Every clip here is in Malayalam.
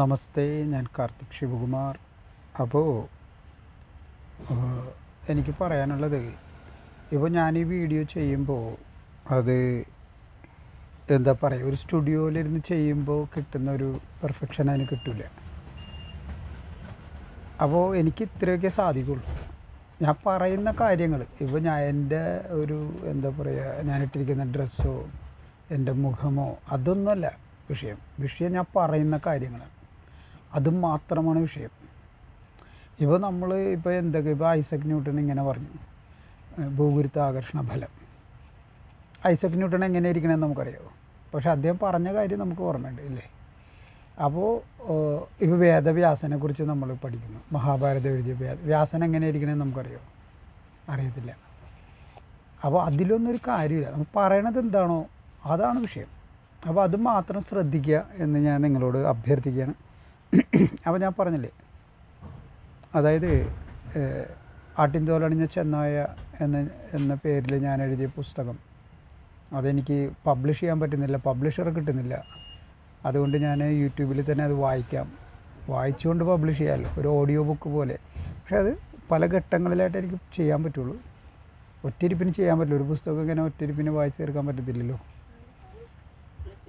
നമസ്തേ ഞാൻ കാർത്തിക് ശിവകുമാർ. അപ്പോൾ എനിക്ക് പറയാനുള്ളത് ഇപ്പോൾ ഞാൻ ഈ വീഡിയോ ചെയ്യുമ്പോൾ അത് എന്താ പറയുക ഒരു സ്റ്റുഡിയോയിലിരുന്ന് ചെയ്യുമ്പോൾ കിട്ടുന്ന ഒരു പെർഫെക്ഷൻ അതിന് കിട്ടില്ല അപ്പോൾ എനിക്ക് ഇത്രയൊക്കെ സാധിക്കുള്ളൂ. ഞാൻ പറയുന്ന കാര്യങ്ങൾ ഇപ്പോൾ ഞാൻ എന്റെ ഒരു എന്താ പറയുക ഞാൻ ഇട്ടിരിക്കുന്ന ഡ്രസ്സോ എന്റെ മുഖമോ അതൊന്നുമല്ല വിഷയം. വിഷയം ഞാൻ പറയുന്ന കാര്യങ്ങളാണ്. അത് മാത്രമാണ് വിഷയം. ഇപ്പോൾ നമ്മൾ ഇപ്പോൾ എന്തൊക്കെ ഇപ്പോൾ ഐസക് ന്യൂട്ടൺ ഇങ്ങനെ പറഞ്ഞു. ഭൂഗുരുത്ത ഭൂഗുരുത്വാകർഷണ ഫലം. ഐസക് ന്യൂട്ടൺ എങ്ങനെ ഇരിക്കണമെന്ന് നമുക്കറിയാമോ പക്ഷെ അദ്ദേഹം പറഞ്ഞ കാര്യം നമുക്ക് ഓർമ്മയുണ്ട് ഇല്ലേ? അപ്പോൾ ഇപ്പോൾ വേദവ്യാസനെ കുറിച്ച് നമ്മൾ പഠിക്കുന്നു. മഹാഭാരതം എഴുതിയ വേദ വ്യാസൻ എങ്ങനെ ഇരിക്കണമെന്ന് നമുക്കറിയാമോ അറിയത്തില്ല. അപ്പോൾ അതിലൊന്നൊരു കാര്യമില്ല. നമ്മൾ പറയണത് എന്താണോ അതാണ് വിഷയം. അപ്പോൾ അത് മാത്രം ശ്രദ്ധിക്കുക എന്ന് ഞാൻ നിങ്ങളോട് അഭ്യർത്ഥിക്കുകയാണ്. അപ്പോൾ ഞാൻ പറഞ്ഞില്ലേ? അതായത് ആട്ടിൻ ആട്ടിൻതോലണിഞ്ഞ ചെന്നായ എന്ന എന്ന പേരിൽ ഞാൻ എഴുതിയ പുസ്തകം. അതെനിക്ക് പബ്ലിഷ് ചെയ്യാൻ പറ്റുന്നില്ല പബ്ലിഷർ കിട്ടുന്നില്ല. അതുകൊണ്ട് ഞാൻ യൂട്യൂബിൽ തന്നെ അത് വായിക്കാം. വായിച്ചുകൊണ്ട് പബ്ലിഷ് ചെയ്യാമല്ലോ ഒരു ഓഡിയോ ബുക്ക് പോലെ. പക്ഷെ അത് പല ഘട്ടങ്ങളിലായിട്ട് എനിക്ക് ചെയ്യാൻ പറ്റുള്ളൂ. ഒറ്റയിരിപ്പിന് ചെയ്യാൻ പറ്റില്ല. ഒരു പുസ്തകം ഇങ്ങനെ ഒറ്റയിരിപ്പിന് വായിച്ചു തീർക്കാൻ പറ്റത്തില്ലല്ലോ.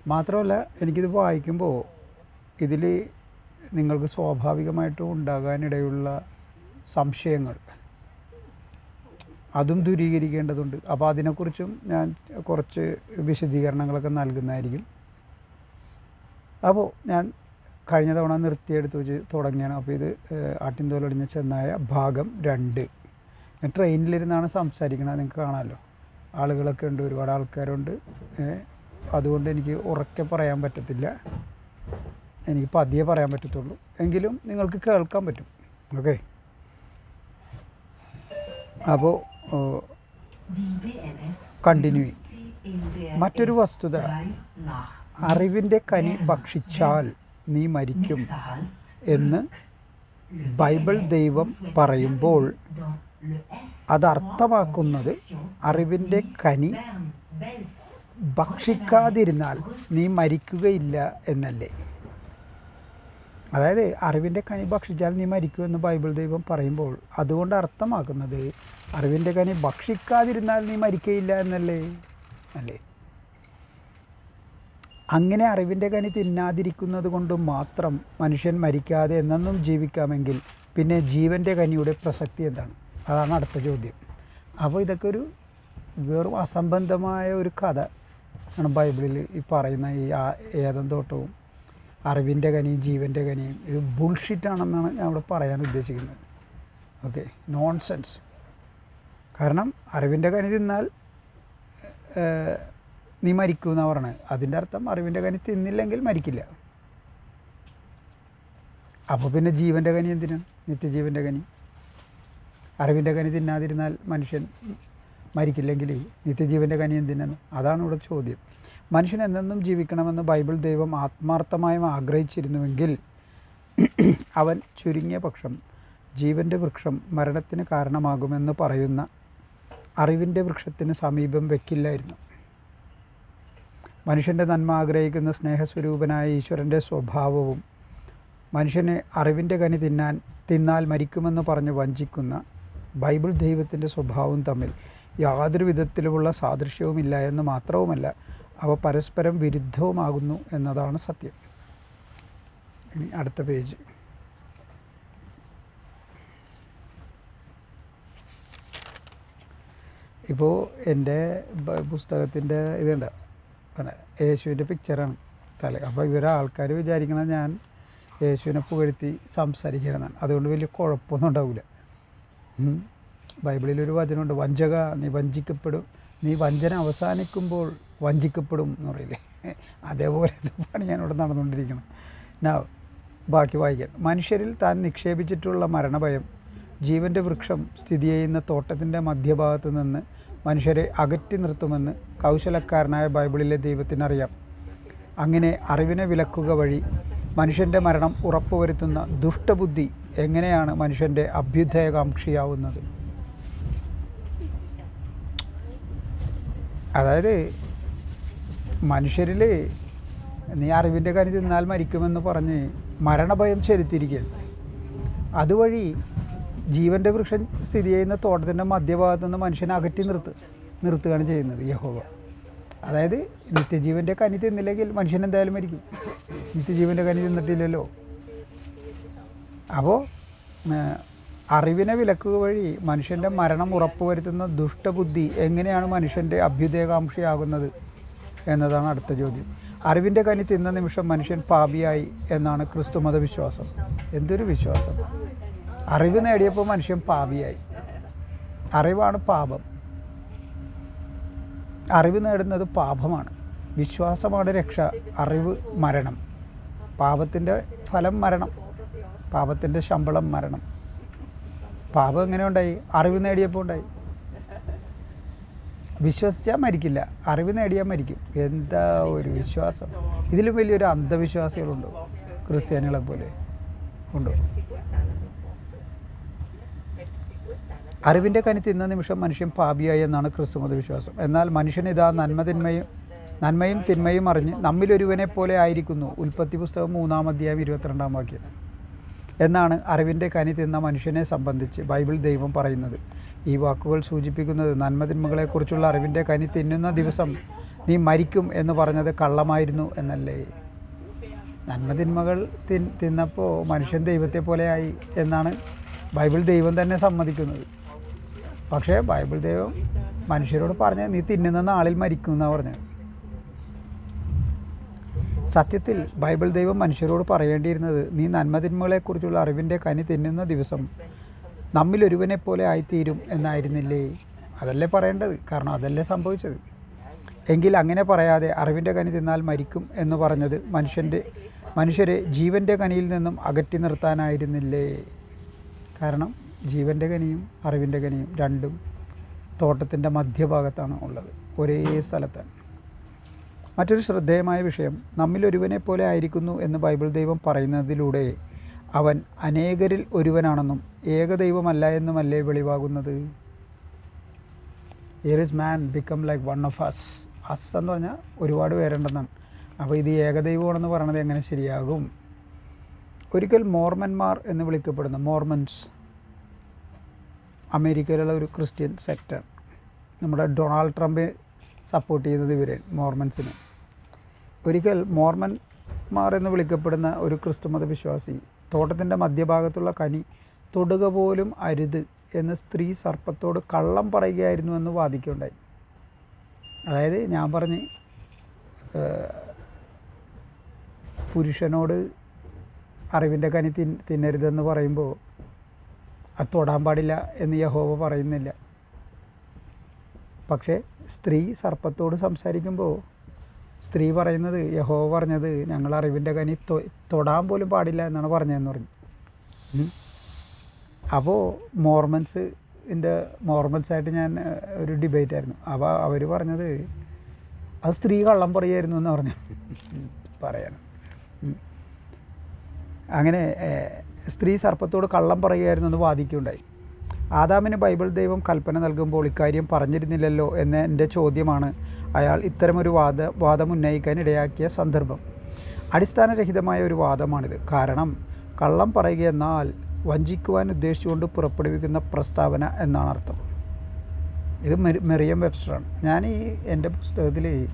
മാത്രമല്ല എനിക്കിത് വായിക്കുമ്പോൾ ഇതിൽ നിങ്ങൾക്ക് സ്വാഭാവികമായിട്ടും ഉണ്ടാകാനിടയുള്ള സംശയങ്ങൾ. അതും ദൂരീകരിക്കേണ്ടതുണ്ട്. അപ്പോൾ അതിനെക്കുറിച്ചും ഞാൻ കുറച്ച് വിശദീകരണങ്ങളൊക്കെ നൽകുന്നതായിരിക്കും. അപ്പോൾ ഞാൻ കഴിഞ്ഞ തവണ നിർത്തിയെടുത്ത് വെച്ച് തുടങ്ങിയാണ്. അപ്പോൾ ഇത് ആട്ടിൻതോലൊടിഞ്ഞ ചെന്നായ ഭാഗം രണ്ട്. ഞാൻ ട്രെയിനിലിരുന്നാണ് സംസാരിക്കുന്നത് നിങ്ങൾക്ക് കാണാമല്ലോ. ആളുകളൊക്കെ ഉണ്ട് ഒരുപാട് ആൾക്കാരുണ്ട് അതുകൊണ്ട് എനിക്ക് ഉറക്കെ പറയാൻ പറ്റത്തില്ല. എനിക്ക് പതിയെ പറയാൻ പറ്റത്തുള്ളൂ. എങ്കിലും നിങ്ങൾക്ക് കേൾക്കാൻ പറ്റും. ഓക്കെ? അപ്പോൾ കണ്ടിന്യൂ മറ്റൊരു വസ്തുത. അറിവിന്റെ കനി ഭക്ഷിച്ചാൽ നീ മരിക്കും എന്ന് ബൈബിൾ ദൈവം പറയുമ്പോൾ അത് അർത്ഥമാക്കുന്നത് അറിവിന്റെ കനി ഭക്ഷിക്കാതിരുന്നാൽ നീ മരിക്കുകയില്ല എന്നല്ലേ? അതായത് അറിവിന്റെ കനി ഭക്ഷിച്ചാൽ നീ മരിക്കുമെന്ന് ബൈബിൾ ദൈവം പറയുമ്പോൾ അതുകൊണ്ട് അർത്ഥമാക്കുന്നത് അറിവിന്റെ കനി ഭക്ഷിക്കാതിരുന്നാൽ നീ മരിക്കയില്ല എന്നല്ലേ? അല്ലേ? അങ്ങനെ അറിവിന്റെ കനി തിന്നാതിരിക്കുന്നത് കൊണ്ട് മാത്രം മനുഷ്യൻ മരിക്കാതെ എന്നെന്നും ജീവിക്കാമെങ്കിൽ പിന്നെ ജീവന്റെ കനിയുടെ പ്രസക്തി എന്താണ്? അതാണ് അടുത്ത ചോദ്യം. അപ്പോൾ ഇതൊക്കെ ഒരു വെറും അസംബന്ധമായ ഒരു കഥ ആണ് ബൈബിളിൽ ഈ പറയുന്ന ഈ ഏതം തോട്ടവും. അറിവിന്റെ കനിയും ജീവന്റെ കനിയും ഇത് ബുൾഷിറ്റാണെന്നാണ് ഞാൻ ഇവിടെ പറയാൻ ഉദ്ദേശിക്കുന്നത്. ഓക്കെ നോൺസെൻസ് കാരണം അറിവിന്റെ കനി തിന്നാൽ നീ മരിക്കൂ എന്നാണ് പറഞ്ഞത് അതിന്റെ അർത്ഥം അറിവിന്റെ കനി തിന്നില്ലെങ്കിൽ മരിക്കില്ല. അപ്പോൾ പിന്നെ ജീവന്റെ കനി എന്തിനാണ്? നിത്യജീവന്റെ കനി. അറിവിന്റെ കനി തിന്നാതിരുന്നാൽ മനുഷ്യൻ മരിക്കില്ലെങ്കിൽ നിത്യജീവന്റെ കനി എന്തിനാണ്? അതാണ് ഇവിടെ ചോദ്യം. മനുഷ്യൻ എന്നെന്നും ജീവിക്കണമെന്ന് ബൈബിൾ ദൈവം ആത്മാർത്ഥമായും ആഗ്രഹിച്ചിരുന്നുവെങ്കിൽ അവൻ ചുരുങ്ങിയ പക്ഷം ജീവന്റെ വൃക്ഷം മരണത്തിന് കാരണമാകുമെന്ന് പറയുന്ന അറിവിന്റെ വൃക്ഷത്തിന് സമീപം വെക്കില്ലായിരുന്നു. മനുഷ്യന്റെ നന്മ ആഗ്രഹിക്കുന്ന സ്നേഹസ്വരൂപനായ ഈശ്വരന്റെ സ്വഭാവവും മനുഷ്യനെ അറിവിന്റെ കനി തിന്നാൻ തിന്നാൽ മരിക്കുമെന്ന് പറഞ്ഞ് വഞ്ചിക്കുന്ന ബൈബിൾ ദൈവത്തിന്റെ സ്വഭാവവും തമ്മിൽ യാതൊരു വിധത്തിലുമുള്ള സാദൃശ്യവുമില്ല എന്ന് മാത്രവുമല്ല അവ പരസ്പരം വിരുദ്ധവുമാകുന്നു എന്നതാണ് സത്യം. ഇനി അടുത്ത പേജ്. ഇപ്പോൾ എന്റെ പുസ്തകത്തിന്റെ ഇതുണ്ട്. യേശുവിന്റെ പിക്ചറാണ് തല. അപ്പോൾ ഇവരെ ആൾക്കാർ വിചാരിക്കണം ഞാൻ യേശുവിനെ പുകഴ്ത്തി സംസാരിക്കണമെന്നാണ് അതുകൊണ്ട് വലിയ കുഴപ്പമൊന്നും ഉണ്ടാവില്ല ബൈബിളിൽ ബൈബിളിലൊരു വചനമുണ്ട്. വഞ്ചക നീ വഞ്ചിക്കപ്പെടും. നീ വഞ്ചന അവസാനിക്കുമ്പോൾ വഞ്ചിക്കപ്പെടും എന്ന് പറയില്ലേ? അതേപോലെ പണി ഞാനിവിടെ നടന്നുകൊണ്ടിരിക്കണം ഞാൻ ബാക്കി വായിക്കാൻ മനുഷ്യരിൽ താൻ നിക്ഷേപിച്ചിട്ടുള്ള മരണഭയം ജീവന്റെ വൃക്ഷം സ്ഥിതി ചെയ്യുന്ന തോട്ടത്തിന്റെ മധ്യഭാഗത്ത് നിന്ന് മനുഷ്യരെ അകറ്റി നിർത്തുമെന്ന് കൗശലക്കാരനായ ബൈബിളിലെ ദൈവത്തിനറിയാം. അങ്ങനെ അറിവിനെ വിലക്കുക വഴി മനുഷ്യന്റെ മരണം ഉറപ്പുവരുത്തുന്ന ദുഷ്ടബുദ്ധി എങ്ങനെയാണ് മനുഷ്യന്റെ അഭ്യുദയകാംക്ഷിയാവുന്നത്? അതായത് മനുഷ്യരിൽ നീ അറിവിന്റെ കനി തിന്നാൽ മരിക്കുമെന്ന് പറഞ്ഞ് മരണഭയം ചെലുത്തിയിരിക്കുകയാണ് അതുവഴി ജീവന്റെ വൃക്ഷം സ്ഥിതി ചെയ്യുന്ന തോട്ടത്തിന്റെ മധ്യഭാഗത്ത് നിന്ന് മനുഷ്യനെ അകറ്റി നിർത്ത് നിർത്തുകയാണ് ചെയ്യുന്നത് യഹോവ. അതായത് നിത്യജീവന്റെ കനി തിന്നില്ലെങ്കിൽ മനുഷ്യൻ എന്തായാലും മരിക്കും. നിത്യജീവന്റെ കനി തിന്നിട്ടില്ലല്ലോ. അപ്പോൾ അറിവിനെ വിലക്കുക വഴി മനുഷ്യന്റെ മരണം ഉറപ്പുവരുത്തുന്ന ദുഷ്ടബുദ്ധി എങ്ങനെയാണ് മനുഷ്യന്റെ അഭ്യുദയകാംക്ഷയാകുന്നത്? എന്നതാണ് അടുത്ത ചോദ്യം. അറിവിന്റെ കനി തിന്ന നിമിഷം മനുഷ്യൻ പാപിയായി എന്നാണ് ക്രിസ്തുമത വിശ്വാസം എന്തൊരു വിശ്വാസം. അറിവ് നേടിയപ്പോൾ മനുഷ്യൻ പാപിയായി. അറിവാണ് പാപം. അറിവ് നേടുന്നത് പാപമാണ്. വിശ്വാസമാണ് രക്ഷ അറിവ് മരണം. പാപത്തിന്റെ ഫലം മരണം. പാപത്തിന്റെ ശമ്പളം മരണം. പാപം എങ്ങനെ ഉണ്ടായി? അറിവ് നേടിയപ്പോൾ ഉണ്ടായി. വിശ്വസിച്ചാൽ മരിക്കില്ല. അറിവ് നേടിയാൽ മരിക്കും. എന്താ ഒരു വിശ്വാസം? ഇതിലും വലിയൊരു അന്ധവിശ്വാസികളുണ്ട്. ക്രിസ്ത്യാനികളെ പോലെ ഉണ്ടോ. അറിവിന്റെ കനി തിന്ന നിമിഷം മനുഷ്യൻ പാപിയായി എന്നാണ് ക്രിസ്തുമത വിശ്വാസം എന്നാൽ മനുഷ്യൻ ഇതാ നന്മ തിന്മയും നന്മയും തിന്മയും അറിഞ്ഞ് നമ്മിലൊരുവനെ പോലെ ആയിരിക്കുന്നു. ഉൽപ്പത്തി പുസ്തകം മൂന്നാം അധ്യായം ഇരുപത്തിരണ്ടാം വാക്യം. എന്നാണ് അറിവിന്റെ കനി തിന്ന മനുഷ്യനെ സംബന്ധിച്ച് ബൈബിൾ ദൈവം പറയുന്നത്. ഈ വാക്കുകൾ സൂചിപ്പിക്കുന്നത് നന്മതിന്മകളെക്കുറിച്ചുള്ള അറിവിന്റെ കനി തിന്നുന്ന ദിവസം നീ മരിക്കും എന്ന് പറഞ്ഞത് കള്ളമായിരുന്നു എന്നല്ലേ? നന്മതിന്മകൾ തിൻ തിന്നപ്പോൾ മനുഷ്യൻ ദൈവത്തെ പോലെയായി എന്നാണ് ബൈബിൾ ദൈവം തന്നെ സമ്മതിക്കുന്നത്. പക്ഷേ ബൈബിൾ ദൈവം മനുഷ്യരോട് പറഞ്ഞത് നീ തിന്നുന്ന നാളിൽ മരിക്കും എന്നാണ് പറഞ്ഞത്. സത്യത്തിൽ ബൈബിൾ ദൈവം മനുഷ്യരോട് പറയേണ്ടിയിരുന്നത് നീ നന്മതിന്മകളെക്കുറിച്ചുള്ള അറിവിന്റെ കനി തിന്നുന്ന ദിവസം നമ്മിലൊരുവനെ പോലെ ആയിത്തീരും എന്നായിരുന്നില്ലേ? അതല്ലേ പറയേണ്ടത്? കാരണം അതല്ലേ സംഭവിച്ചത്. എങ്കിൽ അങ്ങനെ പറയാതെ അറിവിന്റെ കനി തിന്നാൽ മരിക്കും എന്ന് പറഞ്ഞത് മനുഷ്യന്റെ മനുഷ്യരെ ജീവന്റെ കനിയിൽ നിന്നും അകറ്റി നിർത്താനായിരുന്നില്ലേ? കാരണം ജീവന്റെ കനിയും അറിവിന്റെ കനിയും രണ്ടും തോട്ടത്തിന്റെ മധ്യഭാഗത്താണ് ഉള്ളത്. ഒരേ സ്ഥലത്താണ് മറ്റൊരു ശ്രദ്ധേയമായ വിഷയം നമ്മിലൊരുവനെ പോലെ ആയിരിക്കുന്നു എന്ന് ബൈബിൾ ദൈവം പറയുന്നതിലൂടെ അവൻ അനേകരിൽ ഒരുവനാണെന്നും ഏകദൈവമല്ല എന്നുമല്ലേ വെളിവാകുന്നത്? Here is man become like one of us us എന്ന് പറഞ്ഞാൽ ഒരുപാട് പേരുണ്ടെന്നാണ്. അപ്പോൾ ഇത് ഏകദൈവമാണെന്ന് പറയണത് എങ്ങനെ ശരിയാകും? ഒരിക്കൽ മോർമന്മാർ എന്ന് വിളിക്കപ്പെടുന്ന മോർമൻസ് അമേരിക്കയിലുള്ള ഒരു ക്രിസ്ത്യൻ സെക്ടർ നമ്മുടെ ഡൊണാൾഡ് ട്രംപ് സപ്പോർട്ട് ചെയ്യുന്നത് ഇവരെ മോർമൻസിന്. ഒരിക്കൽ മോർമൻമാർ എന്ന് വിളിക്കപ്പെടുന്ന ഒരു ക്രിസ്തുമത വിശ്വാസി തോട്ടത്തിന്റെ മധ്യഭാഗത്തുള്ള കനി തൊടുക പോലും അരുത് എന്ന് സ്ത്രീ സർപ്പത്തോട് കള്ളം പറയുകയായിരുന്നു എന്ന് വാദിക്കുകയുണ്ടായി. അതായത് ഞാൻ പറഞ്ഞ് പുരുഷനോട് അറിവിന്റെ കനി തിന്നരുതെന്ന് പറയുമ്പോൾ അത് തൊടാൻ പാടില്ല എന്ന് യഹോവ പറയുന്നില്ല. പക്ഷേ സ്ത്രീ സർപ്പത്തോട് സംസാരിക്കുമ്പോൾ സ്ത്രീ പറയുന്നത് യഹോ പറഞ്ഞത് ഞങ്ങൾ അറിവിന്റെ കനി തൊടാൻ പോലും പാടില്ല എന്നാണ് പറഞ്ഞതെന്ന് പറഞ്ഞു. അപ്പോൾ മോർമൻസ് എന്റെ മോർമൻസായിട്ട് ഞാൻ ഒരു ഡിബേറ്റ് ആയിരുന്നു. അപ്പോൾ അവർ പറഞ്ഞത് അത് സ്ത്രീ കള്ളം പറയായിരുന്നു എന്ന് പറഞ്ഞു. പറയണം അങ്ങനെ സ്ത്രീ സർപ്പത്തോട് കള്ളം പറയുമായിരുന്നു എന്ന് വാദിക്കുകയുണ്ടായി. ആദാമിന് ബൈബിൾ ദൈവം കൽപ്പന നൽകുമ്പോൾ ഇക്കാര്യം പറഞ്ഞിരുന്നില്ലല്ലോ എന്ന എന്റെ ചോദ്യമാണ് അയാൾ ഇത്തരമൊരു വാദ വാദം ഉന്നയിക്കാൻ ഇടയാക്കിയ സന്ദർഭം. അടിസ്ഥാനരഹിതമായ ഒരു വാദമാണിത്. കാരണം കള്ളം പറയുക എന്നാൽ വഞ്ചിക്കുവാൻ ഉദ്ദേശിച്ചുകൊണ്ട് പുറപ്പെടുവിക്കുന്ന പ്രസ്താവന എന്നാണ് അർത്ഥം. ഇത് മെറി- മെറിയം വെബ്സ്റ്ററാണ്. ഞാൻ ഈ എന്റെ പുസ്തകത്തിൽ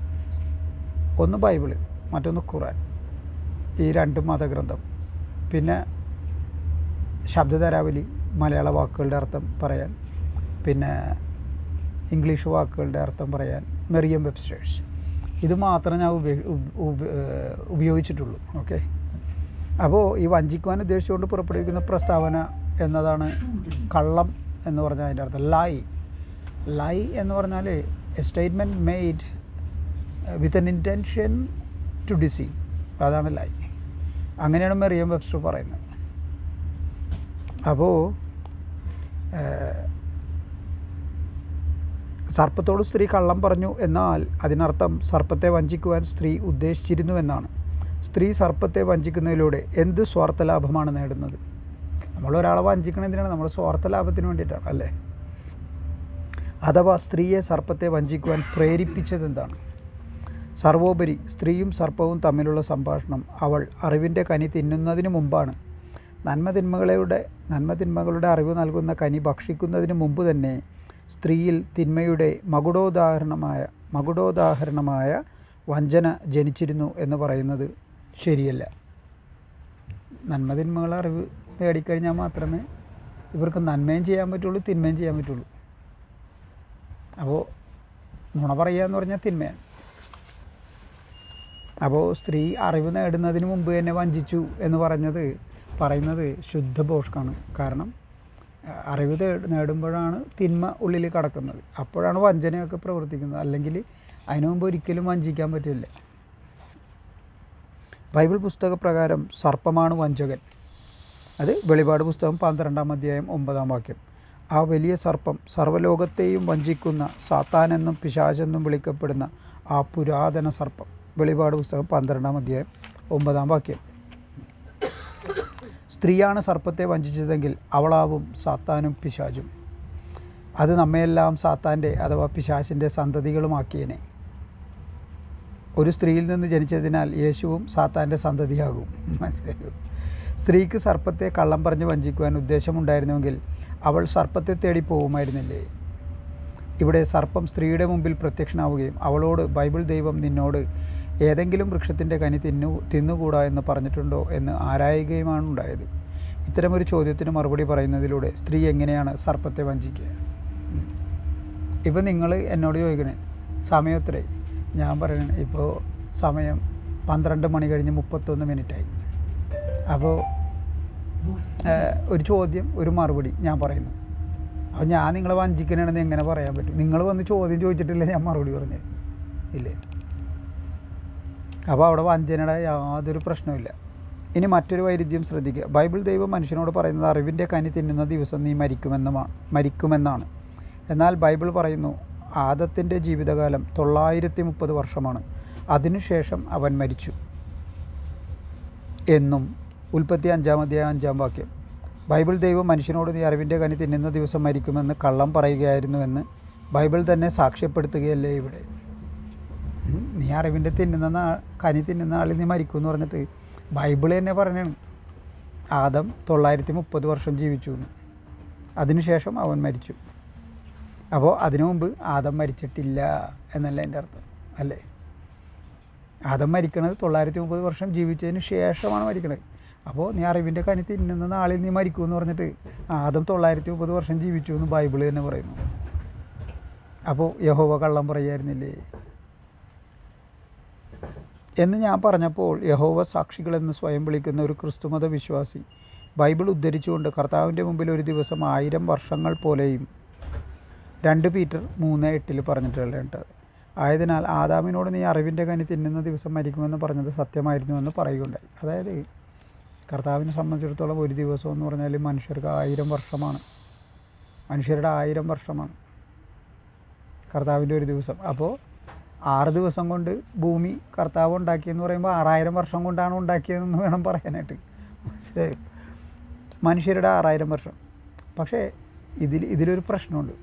ഒന്ന് ബൈബിൾ മറ്റൊന്ന് ഖുറാൻ ഈ രണ്ട് മതഗ്രന്ഥം. പിന്നെ ശബ്ദധാരാവലി മലയാള വാക്കുകളുടെ അർത്ഥം പറയാൻ പിന്നെ ഇംഗ്ലീഷ് വാക്കുകളുടെ അർത്ഥം പറയാൻ മെറിയം വെബ്സ്റ്റേഴ്സ്. ഇത് മാത്രമേ ഞാൻ ഉപയോഗിച്ചിട്ടുള്ളൂ ഓക്കെ? അപ്പോൾ ഈ വഞ്ചിക്കുവാൻ ഉദ്ദേശിച്ചുകൊണ്ട് പുറപ്പെടുവിക്കുന്ന പ്രസ്താവന എന്നതാണ് കള്ളം എന്ന് പറഞ്ഞാൽ അതിന്റെ അർത്ഥം. ലൈ ലൈ എന്ന് പറഞ്ഞാൽ a statement made with an intention to deceive അതാണ് ലൈ അങ്ങനെയാണ് മെറിയം വെബ്സ്റ്റർ പറയുന്നത്. അപ്പോൾ സർപ്പത്തോട് സ്ത്രീ കള്ളം പറഞ്ഞു എന്നാൽ അതിനർത്ഥം സർപ്പത്തെ വഞ്ചിക്കുവാൻ സ്ത്രീ ഉദ്ദേശിച്ചിരുന്നു എന്നാണ്. സ്ത്രീ സർപ്പത്തെ വഞ്ചിക്കുന്നതിലൂടെ എന്ത് സ്വാർത്ഥ ലാഭമാണ് നേടുന്നത്? നമ്മൾ ഒരാളെ വഞ്ചിക്കണതിനാണ് നമ്മൾ സ്വാർത്ഥ ലാഭത്തിന് വേണ്ടിയിട്ടാണ് അല്ലേ? അഥവാ സ്ത്രീയെ സർപ്പത്തെ വഞ്ചിക്കുവാൻ പ്രേരിപ്പിച്ചത് എന്താണ് സർവോപരി സ്ത്രീയും സർപ്പവും തമ്മിലുള്ള സംഭാഷണം അവൾ അറിവിന്റെ കനി തിന്നുന്നതിന് മുമ്പാണ്. നന്മതിന്മകളുടെ നന്മതിന്മകളുടെ അറിവ് നൽകുന്ന കനി ഭക്ഷിക്കുന്നതിന് മുമ്പ് തന്നെ സ്ത്രീയിൽ തിന്മയുടെ മകുടോദാഹരണമായ മകുടോദാഹരണമായ വഞ്ചന ജനിച്ചിരുന്നു എന്ന് പറയുന്നത് ശരിയല്ല. നന്മതിന്മകളെ അറിവ് നേടിക്കഴിഞ്ഞാൽ മാത്രമേ ഇവർക്ക് നന്മയും ചെയ്യാൻ പറ്റുള്ളൂ തിന്മയും ചെയ്യാൻ പറ്റുള്ളൂ. അപ്പോൾ നുണ പറയുക എന്ന് പറഞ്ഞാൽ തിന്മയാണ്. അപ്പോൾ സ്ത്രീ അറിവ് നേടുന്നതിന് മുമ്പ് തന്നെ വഞ്ചിച്ചു എന്ന് പറഞ്ഞത് പറയുന്നത് ശുദ്ധ ഭോഷ്കാണ് കാരണം അറിവ് നേടുമ്പോഴാണ് തിന്മ ഉള്ളിൽ കടക്കുന്നത്. അപ്പോഴാണ് വഞ്ചനയൊക്കെ പ്രവർത്തിക്കുന്നത്. അല്ലെങ്കിൽ അതിനു മുമ്പ് ഒരിക്കലും വഞ്ചിക്കാൻ പറ്റില്ല. ബൈബിൾ പുസ്തക പ്രകാരം സർപ്പമാണ് വഞ്ചകൻ. അത് വെളിപാട് പുസ്തകം പന്ത്രണ്ടാം അധ്യായം ഒമ്പതാം വാക്യം. ആ വലിയ സർപ്പം സർവലോകത്തെയും വഞ്ചിക്കുന്ന സാത്താനെന്നും പിശാചെന്നും വിളിക്കപ്പെടുന്ന ആ പുരാതന സർപ്പം. വെളിപാട് പുസ്തകം പന്ത്രണ്ടാം അധ്യായം ഒമ്പതാം വാക്യം. സ്ത്രീയാണ് സർപ്പത്തെ വഞ്ചിച്ചതെങ്കിൽ അവളാവും സാത്താനും പിശാചും. അത് നമ്മയെല്ലാം സാത്താന്റെ അഥവാ പിശാചിന്റെ സന്തതികളുമാക്കിയനെ. ഒരു സ്ത്രീയിൽ നിന്ന് ജനിച്ചതിനാൽ യേശുവും സാത്താന്റെ സന്തതിയാകും. മനസ്സിലായോ? സ്ത്രീക്ക് സർപ്പത്തെ കള്ളം പറഞ്ഞ് വഞ്ചിക്കുവാൻ ഉദ്ദേശമുണ്ടായിരുന്നുവെങ്കിൽ അവൾ സർപ്പത്തെ തേടി പോകുമായിരുന്നില്ലേ? ഇവിടെ സർപ്പം സ്ത്രീയുടെ മുമ്പിൽ പ്രത്യക്ഷനാവുകയും അവളോട് ബൈബിൾ ദൈവം നിന്നോട് ഏതെങ്കിലും വൃക്ഷത്തിന്റെ കനി തിന്നു തിന്നുകൂടാ എന്ന് പറഞ്ഞിട്ടുണ്ടോ എന്ന് ആരായുകയുമാണ് ഉണ്ടായത്. ഇത്തരമൊരു ചോദ്യത്തിന് മറുപടി പറയുന്നതിലൂടെ സ്ത്രീ എങ്ങനെയാണ് സർപ്പത്തെ വഞ്ചിക്കുക? ഇപ്പം നിങ്ങൾ എന്നോട് ചോദിക്കണേ സമയത്രേ ഞാൻ പറയണേ ഇപ്പോൾ സമയം പന്ത്രണ്ട് മണി കഴിഞ്ഞ് മുപ്പത്തൊന്ന് മിനിറ്റായി. അപ്പോൾ ഒരു ചോദ്യം ഒരു മറുപടി ഞാൻ പറയുന്നു. അപ്പോൾ ഞാൻ നിങ്ങളെ വഞ്ചിക്കണമെന്ന് എങ്ങനെ പറയാൻ പറ്റും? നിങ്ങൾ വന്ന് ചോദ്യം ചോദിച്ചിട്ടില്ല ഞാൻ മറുപടി പറഞ്ഞത്? ഇല്ലേ? അപ്പോൾ അവിടെ വഞ്ചനയുടെ യാതൊരു പ്രശ്നവുമില്ല. ഇനി മറ്റൊരു വൈരുദ്ധ്യം ശ്രദ്ധിക്കുക. ബൈബിൾ ദൈവം മനുഷ്യനോട് പറയുന്നത് അറിവിന്റെ കനി തിന്നുന്ന ദിവസം നീ മരിക്കുമെന്നുമാണ് മരിക്കുമെന്നാണ്. എന്നാൽ ബൈബിൾ പറയുന്നു ആദത്തിന്റെ ജീവിതകാലം തൊള്ളായിരത്തി മുപ്പത് വർഷമാണ്. അതിനുശേഷം അവൻ മരിച്ചു. എന്നും ഉൽപ്പത്തി അഞ്ചാം അധ്യായം അഞ്ചാം വാക്യം. ബൈബിൾ ദൈവം മനുഷ്യനോട് നീ അറിവിന്റെ കനി തിന്നുന്ന ദിവസം മരിക്കുമെന്ന് കള്ളം പറയുകയായിരുന്നുവെന്ന് ബൈബിൾ തന്നെ സാക്ഷ്യപ്പെടുത്തുകയല്ലേ ഇവിടെ. നീ അറിവിന്റെ തിന്നുന്ന കനി തിന്നുന്ന ആളിൽ നീ മരിക്കും എന്ന് പറഞ്ഞിട്ട് ബൈബിൾ തന്നെ പറഞ്ഞാണ് ആദം തൊള്ളായിരത്തി മുപ്പത് വർഷം ജീവിച്ചു എന്ന്. അതിനുശേഷം അവൻ മരിച്ചു. അപ്പോൾ അതിനു മുമ്പ് ആദം മരിച്ചിട്ടില്ല എന്നല്ല എന്റെ അർത്ഥം അല്ലേ? ആദം മരിക്കണത് തൊള്ളായിരത്തി മുപ്പത് വർഷം ജീവിച്ചതിന് ശേഷമാണ് മരിക്കണത്. അപ്പോൾ നീ അറിവിന്റെ കനി തിന്നുന്ന നാളിൽ നീ മരിക്കൂ എന്ന് പറഞ്ഞിട്ട് ആദം തൊള്ളായിരത്തി മുപ്പത് വർഷം ജീവിച്ചു എന്ന് ബൈബിൾ തന്നെ പറയുന്നു. അപ്പോൾ യഹോവ കള്ളം പറയായിരുന്നില്ലേ? എന്ന് ഞാൻ പറഞ്ഞപ്പോൾ യഹോവ സാക്ഷികൾ എന്ന് സ്വയം വിളിക്കുന്ന ഒരു ക്രിസ്തുമത വിശ്വാസി ബൈബിൾ ഉദ്ധരിച്ചുകൊണ്ട് കർത്താവിന്റെ മുമ്പിൽ ഒരു ദിവസം ആയിരം വർഷങ്ങൾ പോലെയും രണ്ട് പീറ്റർ മൂന്ന് എട്ടിൽ പറഞ്ഞിട്ടുള്ളത് ആയതിനാൽ ആദാമിനോട് നീ അറിവിന്റെ കനി തിന്നുന്ന ദിവസം മരിക്കുമെന്ന് പറഞ്ഞത് സത്യമായിരുന്നുവെന്ന് പറയുകയുണ്ടായി. അതായത് കർത്താവിനെ സംബന്ധിച്ചിടത്തോളം ഒരു ദിവസം എന്ന് പറഞ്ഞാൽ മനുഷ്യർക്ക് ആയിരം വർഷമാണ്. മനുഷ്യരുടെ ആയിരം വർഷമാണ് കർത്താവിന്റെ ഒരു ദിവസം. അപ്പോൾ ആറ് ദിവസം കൊണ്ട് ഭൂമി കർത്താവ് ഉണ്ടാക്കിയെന്ന് പറയുമ്പോൾ ആറായിരം വർഷം കൊണ്ടാണ് ഉണ്ടാക്കിയതെന്ന് വേണം പറയാനായിട്ട്. മനസ്സിലായോ? മനുഷ്യരുടെ ആറായിരം വർഷം. പക്ഷേ ഇതിൽ ഇതിലൊരു പ്രശ്നമുണ്ട്.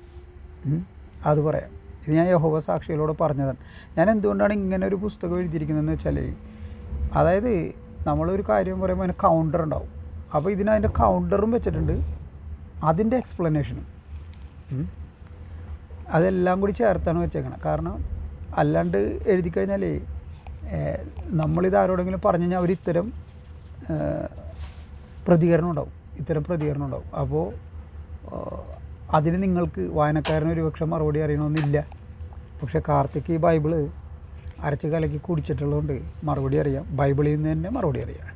അത് പറയാം. ഇത് ഞാൻ യഹോവ സാക്ഷികളോട് പറഞ്ഞതാണ്. ഞാൻ എന്തുകൊണ്ടാണ് ഇങ്ങനെ ഒരു പുസ്തകം എഴുതിയിരിക്കുന്നതെന്ന് വെച്ചാൽ അതായത് നമ്മളൊരു കാര്യം പറയുമ്പോൾ അതിന് കൗണ്ടർ ഉണ്ടാവും. അപ്പോൾ ഇതിന് അതിന്റെ കൗണ്ടറും വെച്ചിട്ടുണ്ട്. അതിന്റെ എക്സ്പ്ലനേഷനും അതെല്ലാം കൂടി ചേർത്താണ് വെച്ചേക്കണം. കാരണം അല്ലാണ്ട് എഴുതി കഴിഞ്ഞാലേ നമ്മളിത് ആരോടെങ്കിലും പറഞ്ഞു കഴിഞ്ഞാൽ അവർ ഇത്തരം പ്രതികരണം ഉണ്ടാവും. ഇത്തരം പ്രതികരണം ഉണ്ടാവും. അപ്പോൾ അതിന് നിങ്ങൾക്ക് വായനക്കാരന് ഒരു പക്ഷെ മറുപടി അറിയണമെന്നില്ല. പക്ഷേ കാർത്തിക് ഈ ബൈബിൾ അരച്ച് കലക്കി കുടിച്ചിട്ടുള്ളതുകൊണ്ട് മറുപടി അറിയാം. ബൈബിളിൽ നിന്ന് തന്നെ മറുപടി അറിയാം.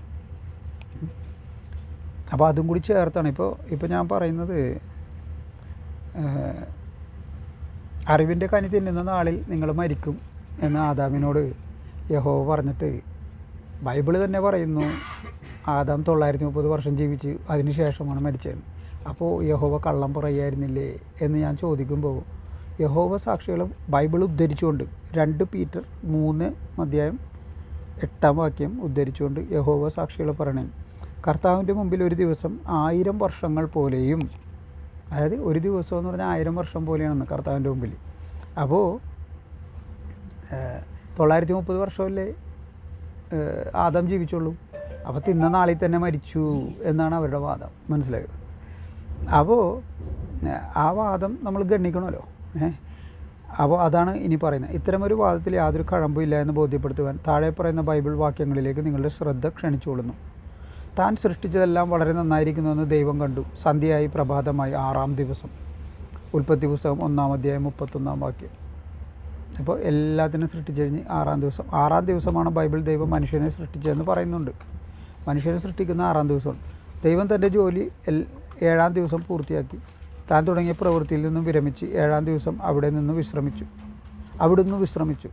അപ്പോൾ അതും കൂടി ചേർത്താണ്. ഇപ്പോൾ ഇപ്പോൾ ഞാൻ പറയുന്നത് അറിവിന്റെ കനി തിന്നുന്ന നാളിൽ നിങ്ങൾ മരിക്കും എന്ന് ആദാമിനോട് യഹോവ പറഞ്ഞിട്ട് ബൈബിൾ തന്നെ പറയുന്നു ആദാം തൊള്ളായിരത്തി മുപ്പത് വർഷം ജീവിച്ച് അതിന് ശേഷമാണ് മരിച്ചത്. അപ്പോൾ യഹോവ കള്ളം പറയായിരുന്നില്ലേ എന്ന് ഞാൻ ചോദിക്കുമ്പോൾ യഹോവ സാക്ഷികളും ബൈബിൾ ഉദ്ധരിച്ചുകൊണ്ട് രണ്ട് പീറ്റർ മൂന്ന് അധ്യായം എട്ടാം വാക്യം ഉദ്ധരിച്ചുകൊണ്ട് യഹോവ സാക്ഷികൾ പറയണേ കർത്താവിന്റെ മുമ്പിൽ ഒരു ദിവസം ആയിരം വർഷങ്ങൾ പോലെയും അതായത് ഒരു ദിവസം എന്ന് പറഞ്ഞാൽ ആയിരം വർഷം പോലെയാണെന്ന് കർത്താവിന്റെ മുമ്പിൽ. അപ്പോൾ തൊള്ളായിരത്തി മുപ്പത് വർഷമല്ലേ ആദം ജീവിച്ചുള്ളൂ. അപ്പോൾ തിന്ന നാളിൽ തന്നെ മരിച്ചു എന്നാണ് അവരുടെ വാദം. മനസ്സിലായത് അപ്പോൾ ആ വാദം നമ്മൾ ഗണ്ണിക്കണമല്ലോ. ഏഹ് അപ്പോൾ അതാണ് ഇനി പറയുന്നത്. ഇത്തരമൊരു വാദത്തിൽ യാതൊരു കഴമ്പും ഇല്ല എന്ന് ബോധ്യപ്പെടുത്തുവാൻ താഴെ പറയുന്ന ബൈബിൾ വാക്യങ്ങളിലേക്ക് നിങ്ങളുടെ ശ്രദ്ധ ക്ഷണിച്ചുകൊള്ളുന്നു. താൻ സൃഷ്ടിച്ചതെല്ലാം വളരെ നന്നായിരിക്കുന്നുവെന്ന് ദൈവം കണ്ടു. സന്ധ്യയായി പ്രഭാതമായി ആറാം ദിവസം. ഉൽപ്പത്തി പുസ്തകം ഒന്നാം അധ്യായം മുപ്പത്തൊന്നാം വാക്യം. അപ്പോൾ എല്ലാത്തിനും സൃഷ്ടിച്ചു കഴിഞ്ഞ് ആറാം ദിവസം. ആറാം ദിവസമാണ് ബൈബിൾ ദൈവം മനുഷ്യനെ സൃഷ്ടിച്ചതെന്ന് പറയുന്നുണ്ട്. മനുഷ്യനെ സൃഷ്ടിക്കുന്ന ആറാം ദിവസമാണ് ദൈവം തന്റെ ജോലി എൽ ഏഴാം ദിവസം പൂർത്തിയാക്കി. താൻ തുടങ്ങിയ പ്രവൃത്തിയിൽ നിന്നും വിരമിച്ച് ഏഴാം ദിവസം അവിടെ നിന്നും വിശ്രമിച്ചു. അവിടുന്ന് വിശ്രമിച്ചു.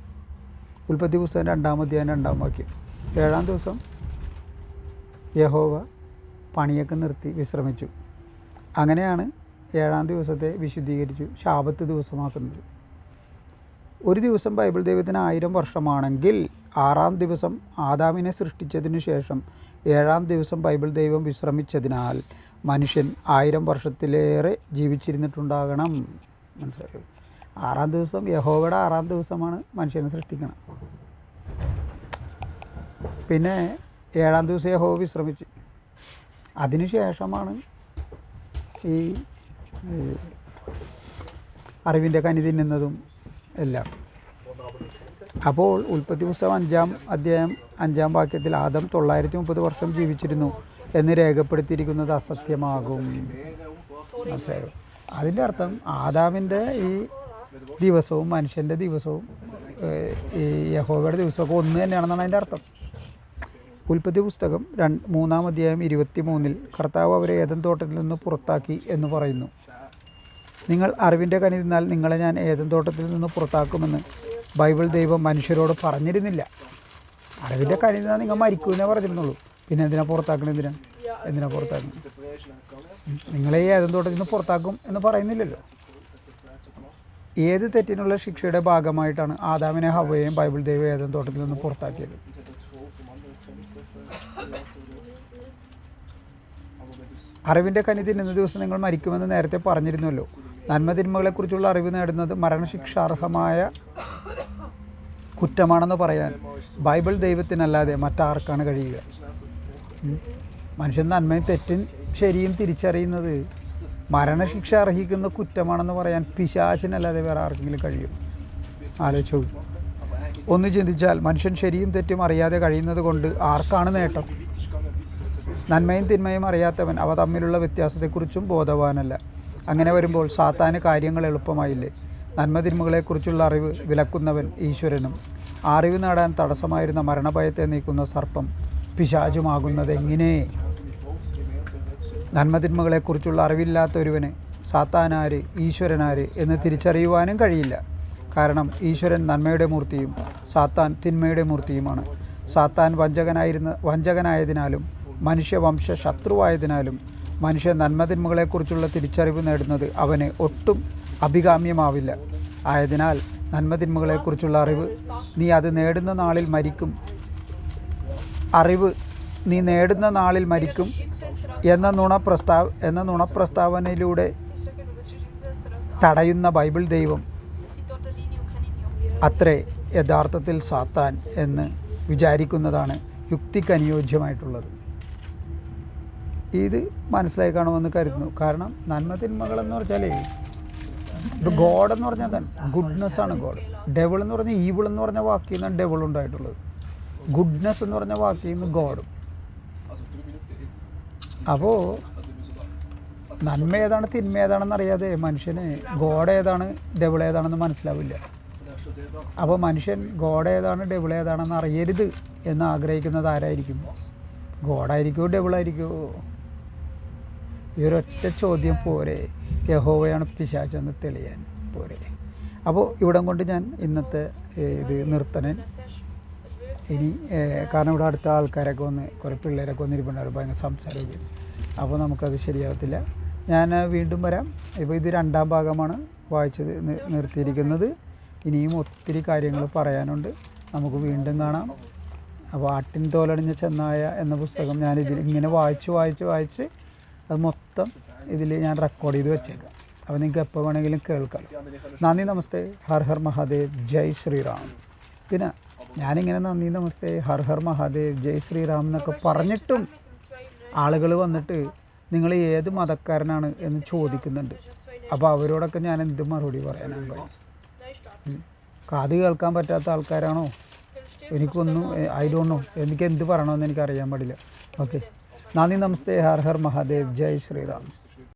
ഉൽപ്പത്തി പുസ്തകം രണ്ടാം അധ്യായം രണ്ടാം വാക്യം. ഏഴാം ദിവസം യഹോവ പണിയൊക്കെ നിർത്തി വിശ്രമിച്ചു. അങ്ങനെയാണ് ഏഴാം ദിവസത്തെ വിശുദ്ധീകരിച്ചു ശാപത്ത് ദിവസമാക്കുന്നത്. ഒരു ദിവസം ബൈബിൾ ദൈവത്തിന് ആയിരം വർഷമാണെങ്കിൽ ആറാം ദിവസം ആദാമിനെ സൃഷ്ടിച്ചതിനു ശേഷം ഏഴാം ദിവസം ബൈബിൾ ദൈവം വിശ്രമിച്ചതിനാൽ മനുഷ്യൻ ആയിരം വർഷത്തിലേറെ ജീവിച്ചിരുന്നിട്ടുണ്ടാകണം. മനസ്സിലായോ? ആറാം ദിവസം യഹോവയുടെ ആറാം ദിവസമാണ് മനുഷ്യനെ സൃഷ്ടിക്കണം. പിന്നെ ഏഴാം ദിവസം യഹോ വിശ്രമിച്ചു. അതിനുശേഷമാണ് ഈ അറിവിന്റെ കനി തിന്നുന്നതും എല്ലാം. അപ്പോൾ ഉൽപ്പത്തി പുസ്തകം അഞ്ചാം അധ്യായം അഞ്ചാം വാക്യത്തിൽ ആദം തൊള്ളായിരത്തി മുപ്പത് വർഷം ജീവിച്ചിരുന്നു എന്ന് രേഖപ്പെടുത്തിയിരിക്കുന്നത് അസത്യമാകും. മനസ്സിലായോ? അതിന്റെ അർത്ഥം ആദാമിന്റെ ഈ ദിവസവും മനുഷ്യന്റെ ദിവസവും ഈ യഹോബയുടെ ദിവസമൊക്കെ ഒന്ന് തന്നെയാണെന്നാണ് അതിന്റെ അർത്ഥം. ഉൽപ്പത്തി പുസ്തകം രണ്ട് മൂന്നാം അധ്യായം ഇരുപത്തി മൂന്നിൽ കർത്താവ് അവരെ ഏതൻ തോട്ടത്തിൽ നിന്ന് പുറത്താക്കി എന്ന് പറയുന്നു. നിങ്ങൾ അറിവിന്റെ കനി തിന്നാൽ നിങ്ങളെ ഞാൻ ഏതൻ തോട്ടത്തിൽ നിന്ന് പുറത്താക്കുമെന്ന് ബൈബിൾ ദൈവം മനുഷ്യരോട് പറഞ്ഞിരുന്നില്ല. അറിവിന്റെ കനി തിന്നാൽ നിങ്ങൾ മരിക്കുമെന്നേ പറഞ്ഞിരുന്നുള്ളൂ. പിന്നെ എന്തിനാ പുറത്താക്കണം എന്തിനാ? എന്തിനാ പുറത്താക്കണം. നിങ്ങളെ ഏതൻ തോട്ടത്തിൽ നിന്ന് പുറത്താക്കും എന്ന് പറയുന്നില്ലല്ലോ. ഏത് തെറ്റിനുള്ള ശിക്ഷയുടെ ഭാഗമായിട്ടാണ് ആദാമിനെ ഹവയെയും ബൈബിൾ ദൈവം ഏതൻ തോട്ടത്തിൽ നിന്ന് പുറത്താക്കിയത്? അറിവിന്റെ കനി തിന്നുന്ന ദിവസം നിങ്ങൾ മരിക്കുമെന്ന് നേരത്തെ പറഞ്ഞിരുന്നല്ലോ. നന്മതിന്മകളെക്കുറിച്ചുള്ള അറിവ് നേടുന്നത് മരണശിക്ഷാർഹമായ കുറ്റമാണെന്ന് പറയാൻ ബൈബിൾ ദൈവത്തിനല്ലാതെ മറ്റാർക്കാണ് കഴിയുക. മനുഷ്യൻ നന്മയും തെറ്റും ശരിയും തിരിച്ചറിയുന്നത് മരണശിക്ഷ അർഹിക്കുന്ന കുറ്റമാണെന്ന് പറയാൻ പിശാചിനല്ലാതെ വേറെ ആർക്കെങ്കിലും കഴിയും. ആലോചിച്ചു ഒന്ന് ചിന്തിച്ചാൽ മനുഷ്യൻ ശരിയും തെറ്റും അറിയാതെ കഴിയുന്നത് കൊണ്ട് ആർക്കാണ് നേട്ടം? നന്മയും തിന്മയും അറിയാത്തവൻ അവ തമ്മിലുള്ള വ്യത്യാസത്തെക്കുറിച്ചും ബോധവാനല്ല. അങ്ങനെ വരുമ്പോൾ സാത്താന് കാര്യങ്ങൾ എളുപ്പമായില്ലേ? നന്മ തിന്മകളെക്കുറിച്ചുള്ള അറിവ് വിലക്കുന്നവൻ ഈശ്വരനും. അറിവ് നേടാൻ തടസ്സമായിരുന്ന മരണഭയത്തെ നീക്കുന്ന സർപ്പം പിശാചുമാകുന്നത് എങ്ങനെ നന്മ തിന്മകളെക്കുറിച്ചുള്ള അറിവില്ലാത്ത ഒരുവന് സാത്താനാര് ഈശ്വരനാര് എന്ന് തിരിച്ചറിയുവാനും കഴിയില്ല. കാരണം ഈശ്വരൻ നന്മയുടെ മൂർത്തിയും സാത്താൻ തിന്മയുടെ മൂർത്തിയുമാണ്. സാത്താൻ വഞ്ചകനായിരുന്ന വഞ്ചകനായതിനാലും മനുഷ്യവംശ ശത്രുവായതിനാലും മനുഷ്യ നന്മതിന്മകളെക്കുറിച്ചുള്ള തിരിച്ചറിവ് നേടുന്നത് അവന് ഒട്ടും അഭികാമ്യമാവില്ല. ആയതിനാൽ നന്മതിന്മകളെക്കുറിച്ചുള്ള അറിവ് നീ അത് നേടുന്ന നാളിൽ മരിക്കും. അറിവ് നീ നേടുന്ന നാളിൽ മരിക്കും എന്ന നുണ പ്രസ്താവ എന്ന നുണപ്രസ്താവനയിലൂടെ തടയുന്ന ബൈബിൾ ദൈവം അത്രേ യഥാർത്ഥത്തിൽ സാത്താൻ എന്ന് വിചാരിക്കുന്നതാണ് യുക്തിക്ക് അനുയോജ്യമായിട്ടുള്ളത് ഇത് മനസ്സിലായി കാണുമെന്ന് കരുതുന്നു. കാരണം നന്മ തിന്മകൾ എന്ന് പറഞ്ഞാൽ ഇപ്പോൾ ഗോഡ് എന്ന് പറഞ്ഞാൽ തന്നെ ഗുഡ്നെസ് ആണ് ഗോഡ് ഡെവിൾ എന്ന് പറഞ്ഞ ഈവിൾ എന്ന് പറഞ്ഞ വാക്കിൽ നിന്നാണ് ഡെവിൾ ഉണ്ടായിട്ടുള്ളത്. ഗുഡ്നെസ് എന്ന് പറഞ്ഞ വാക്കിൽ നിന്ന് ഗോഡും അപ്പോൾ നന്മ ഏതാണ് തിന്മ ഏതാണെന്ന് അറിയാതെ മനുഷ്യന് ഗോഡ് ഏതാണ് ഡെവിൾ ഏതാണെന്ന് മനസ്സിലാവില്ല. അപ്പോൾ മനുഷ്യൻ ഗോഡ് ഏതാണ് ഡെവിൾ ഏതാണെന്ന് അറിയരുത് എന്ന് ആഗ്രഹിക്കുന്നത് ആരായിരിക്കും? ഗോഡായിരിക്കുമോ ഡെവിളായിരിക്കുമോ ഈ ഒരൊറ്റ ചോദ്യം പോരെ. യഹോവയാണ് പിശാചെന്ന് തെളിയാൻ പോരെ. അപ്പോൾ ഇവിടം കൊണ്ട് ഞാൻ ഇന്നത്തെ ഇത് നിർത്തണേ. ഇനി കാരണം ഇവിടെ അടുത്ത ആൾക്കാരൊക്കെ വന്ന് കുറേ പിള്ളേരൊക്കെ വന്നിരിപ്പുണ്ടായിരുന്നു ഭയങ്കര സംസാരമൊക്കെ അപ്പോൾ നമുക്കത് ശരിയാവത്തില്ല. ഞാൻ വീണ്ടും വരാം. ഇപ്പോൾ ഇത് രണ്ടാം ഭാഗമാണ് വായിച്ചത് നിർത്തിയിരിക്കുന്നത്. ഇനിയും ഒത്തിരി കാര്യങ്ങൾ പറയാനുണ്ട്. നമുക്ക് വീണ്ടും കാണാം. അപ്പോൾ ആട്ടിൻ തോലണിഞ്ഞ ചെന്നായ എന്ന പുസ്തകം ഞാൻ ഇതിൽ ഇങ്ങനെ വായിച്ച് വായിച്ച് വായിച്ച് അത് മൊത്തം ഇതിൽ ഞാൻ റെക്കോർഡ് ചെയ്ത് വെച്ചേക്കാം. അപ്പോൾ നിങ്ങൾക്ക് എപ്പോൾ വേണമെങ്കിലും കേൾക്കാം നന്ദി നമസ്തേ. ഹർ ഹർ മഹാദേവ്. ജയ് ശ്രീറാം. പിന്നെ ഞാനിങ്ങനെ നന്ദി നമസ്തേ. ഹർ ഹർ മഹാദേവ്. ജയ് ശ്രീറാം എന്നൊക്കെ പറഞ്ഞിട്ടും ആളുകൾ വന്നിട്ട് നിങ്ങൾ ഏത് മതക്കാരനാണ് എന്ന് ചോദിക്കുന്നുണ്ട്. അപ്പോൾ അവരോടൊക്കെ ഞാൻ എന്ത് മറുപടി പറയാനാണ്. കാത് കേൾക്കാൻ പറ്റാത്ത ആൾക്കാരാണോ? എനിക്കൊന്നും ഐ ഡോണ്ട് നോ എനിക്ക് എന്ത് പറയണമെന്ന് എനിക്ക് അറിയാൻ പാടില്ല. ഓക്കെ നന്ദി നമസ്തേ. ഹർ ഹർ മഹാദേവ്. ജയ് ശ്രീറാം.